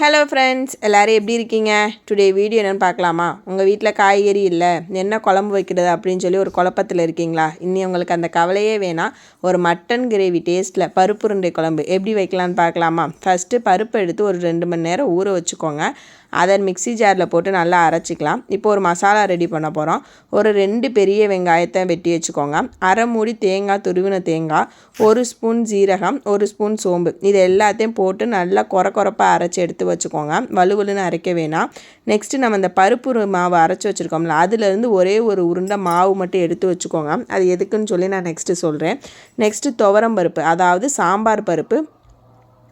Hello friends எல்லோரும் எப்படி இருக்கீங்க? டுடே வீடியோ என்னென்னு பார்க்கலாமா? உங்கள் வீட்டில் காய்கறி இல்லை. என்ன குழம்பு வைக்கிறது அப்படின்னு சொல்லி ஒரு குழப்பத்தில் இருக்கீங்களா? இன்னி உங்களுக்கு அந்த கவலையே வேணாம் ஒரு மட்டன் கிரேவி டேஸ்ட்டில் பருப்பு உருண்டை குழம்பு எப்படி வைக்கலான்னு பார்க்கலாமா? ஃபஸ்ட்டு பருப்பு எடுத்து ஒரு ரெண்டு மணி நேரம் ஊற வச்சுக்கோங்க. அதை மிக்சி ஜாரில் போட்டு நல்லா அரைச்சிக்கலாம். இப்போ ஒரு மசாலா ரெடி பண்ண போகிறோம் ஒரு ரெண்டு பெரிய வெங்காயத்தை வெட்டி வச்சுக்கோங்க. அரை மூடி தேங்காய் துருவின தேங்காய் ஒரு ஸ்பூன் ஜீரகம் ஒரு ஸ்பூன் சோம்பு. இது எல்லாத்தையும் போட்டு நல்லா குறை குறப்பாக அரைச்சி எடுத்து வச்சுக்கோங்க. வலுவலுன்னு அரைக்க வேணாம். நெக்ஸ்ட்டு நம்ம இந்த பருப்பு மாவு அரைச்சி வச்சுருக்கோம்ல அதுலேருந்து ஒரே ஒரு உருண்டை மாவு மட்டும் எடுத்து வச்சுக்கோங்க. அது எதுக்குன்னு சொல்லி நான் நெக்ஸ்ட்டு சொல்கிறேன் நெக்ஸ்ட்டு துவரம் பருப்பு அதாவது சாம்பார் பருப்பு.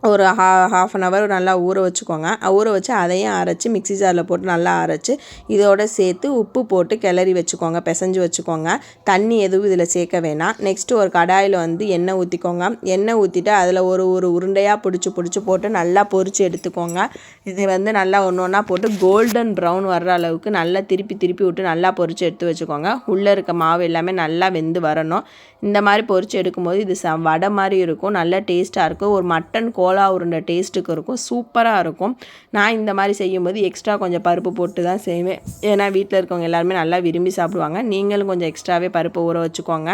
ஒரு ஹா ஹாஃப் அன் ஹவர் நல்லா ஊற வச்சுக்கோங்க. ஊற வச்சு அதையும் அரைச்சி மிக்சி ஜாரில் போட்டு நல்லா அரைச்சி இதோட சேர்த்து உப்பு போட்டு கிளறி வச்சுக்கோங்க பிசைஞ்சு வச்சுக்கோங்க. தண்ணி எதுவும் இதில் சேர்க்க வேணாம். நெக்ஸ்ட்டு ஒரு கடாயில் வந்து எண்ணெய் ஊற்றிக்கோங்க எண்ணெய் ஊற்றிட்டு அதில் ஒரு ஒரு உருண்டையாக பிடிச்சி பிடிச்சி போட்டு நல்லா பொறிச்சு எடுத்துக்கோங்க. இது வந்து நல்லா ஒன்று ஒன்றா போட்டு கோல்டன் ப்ரௌன் வர்ற அளவுக்கு நல்லா திருப்பி திருப்பி விட்டு நல்லா பொறிச்சு எடுத்து வச்சுக்கோங்க. உள்ளே இருக்க மாவு எல்லாமே நல்லா வெந்து வரணும். இந்த மாதிரி பொறிச்சு எடுக்கும்போது இது ச வடை மாதிரி இருக்கும். நல்லா டேஸ்ட்டாக இருக்கும். ஒரு மட்டன் கோ கோலா உருண்டை டேஸ்ட்டுக்கு இருக்கும். சூப்பராக இருக்கும். நான் இந்த மாதிரி செய்யும்போது எக்ஸ்ட்ரா கொஞ்சம் பருப்பு போட்டு தான் செய்வேன். ஏன்னா வீட்டில் இருக்கவங்க எல்லாருமே நல்லா விரும்பி சாப்பிடுவாங்க. நீங்களும் கொஞ்சம் எக்ஸ்ட்ராவே பருப்பு ஊற வச்சுக்கோங்க.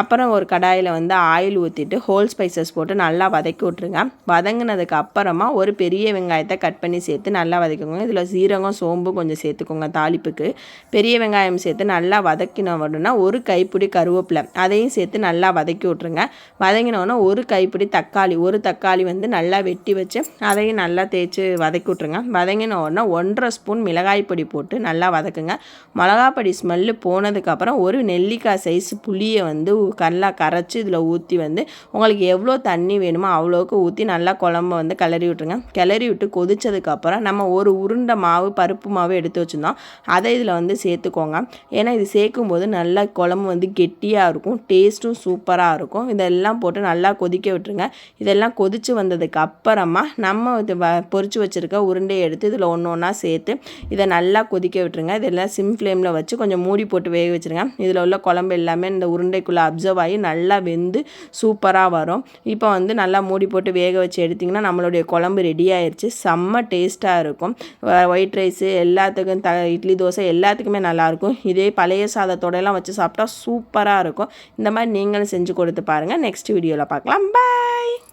அப்புறம் ஒரு கடாயில் வந்து ஆயில் ஊற்றிட்டு ஹோல் ஸ்பைசஸ் போட்டு நல்லா வதக்கி விட்ருங்க வதங்கினதுக்கு அப்புறமா ஒரு பெரிய வெங்காயத்தை கட் பண்ணி சேர்த்து நல்லா வதக்கிக்கோங்க. இதில் சீரகம் சோம்பு கொஞ்சம் சேர்த்துக்கோங்க தாளிப்புக்கு. பெரிய வெங்காயம் சேர்த்து நல்லா வதக்கின உடனே ஒரு கைப்பிடி கருவேப்பிலை அதையும் சேர்த்து நல்லா வதக்கி விட்ருங்க வதங்கினோடனே ஒரு கைப்பிடி தக்காளி ஒரு தக்காளி வந்து நல்லா வெட்டி வச்சு அதையும் நல்லா தேய்ச்சி வதக்கி விட்ருங்க வதங்கின உடனே ஒன்றரை ஸ்பூன் மிளகாய் பொடி போட்டு நல்லா வதக்குங்க. மிளகாப்பொடி ஸ்மெல்லு போனதுக்கப்புறம் ஒரு நெல்லிக்காய் சைஸ் புளியை வந்து நல்லா கரைச்சி இதில் ஊற்றி வந்து உங்களுக்கு எவ்வளோ தண்ணி வேணுமோ அவ்வளோக்கு ஊற்றி நல்லா குழம்ப வந்து கிளறி விட்ருங்க கிளறி விட்டு கொதிச்சதுக்கப்புறம் நம்ம ஒரு உருண்டை மாவு பருப்பு மாவு எடுத்து வச்சுருந்தோம். அதை இதில் வந்து சேர்த்துக்கோங்க. ஏன்னா இது சேர்க்கும் போது நல்லா குழம்பு வந்து கெட்டியாக இருக்கும். டேஸ்ட்டும் சூப்பராக இருக்கும். இதெல்லாம் போட்டு நல்லா கொதிக்க விட்டுருங்க. இதெல்லாம் கொதித்து வந்தது அதுக்கு அப்புறமா நம்ம இது வ பொறிச்சு வச்சுருக்க உருண்டையை எடுத்து இதில் ஒன்று ஒன்றா சேர்த்து இதை நல்லா கொதிக்க விட்டுருங்க. இதெல்லாம் சிம் ஃப்ளேமில் வச்சு கொஞ்சம் மூடி போட்டு வேக வச்சுருங்க. இதில் உள்ள குழம்பு எல்லாமே இந்த உருண்டைக்குள்ளே அப்சர்வ் ஆகி நல்லா வெந்து சூப்பராக வரும். இப்போ வந்து நல்லா மூடி போட்டு வேக வச்சு எடுத்திங்கன்னா நம்மளுடைய குழம்பு ரெடி ஆயிடுச்சு செம்ம டேஸ்ட்டாக இருக்கும். ஒயிட் ரைஸு எல்லாத்துக்கும் த இட்லி தோசை எல்லாத்துக்குமே நல்லாயிருக்கும் இதே பழைய சாதத்தோடையெல்லாம் வச்சு சாப்பிட்டா சூப்பராக இருக்கும். இந்த மாதிரி நீங்களும் செஞ்சு கொடுத்து பாருங்கள் நெக்ஸ்ட் வீடியோவில் பார்க்கலாம். பாய்